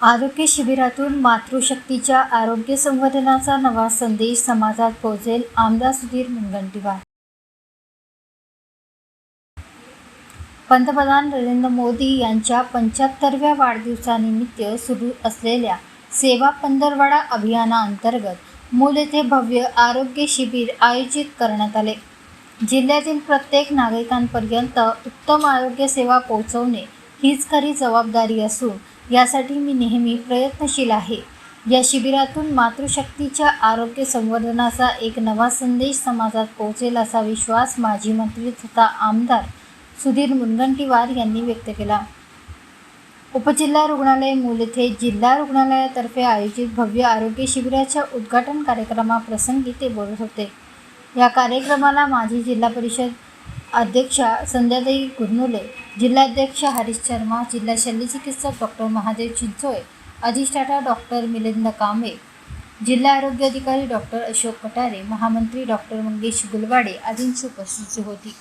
आरोग्य शिबिरातून मातृशक्तीच्या आरोग्य संवर्धनाचा नवा संदेश समाजात पोहोचेल आमदार सुधीर मुनगंटीवार. पंतप्रधान नरेंद्र मोदी यांच्या पंच्याहत्तरव्या वाढदिवसानिमित्त सुरू असलेल्या सेवा पंधरवडा अभियानाअंतर्गत मूल येथे भव्य आरोग्य शिबिर आयोजित करण्यात आले. जिल्ह्यातील प्रत्येक नागरिकांपर्यंत उत्तम आरोग्य सेवा पोहोचवणे हीच खरी जबाबदारी असून यासाठी मी नेहमी प्रयत्नशील आहे. या शिबिरातून मातृशक्तीच्या आरोग्य संवर्धनाचा एक नवा संदेश समाजात पोहोचेल असा विश्वास माजी मंत्री तथा आमदार सुधीर मुनगंटीवार यांनी व्यक्त केला. उपजिल्हा रुग्णालय मूल येथे जिल्हा रुग्णालयातर्फे आयोजित भव्य आरोग्य शिबिराच्या उद्घाटन कार्यक्रमाप्रसंगी ते बोलत होते. या कार्यक्रमाला माजी जिल्हा परिषद अध्यक्षा संध्याताई गुरनुले जिल्हाध्यक्ष हरीश शर्मा जिल्हा शल्यचिकित्सक डॉक्टर महादेव चिंचोळे अधिष्ठाता डॉक्टर मिलिंद कांबे जिल्हा आरोग्य अधिकारी डॉक्टर अशोक कटारे महामंत्री डॉक्टर मंगेश गुलवाडे आदींची उपस्थिती होती.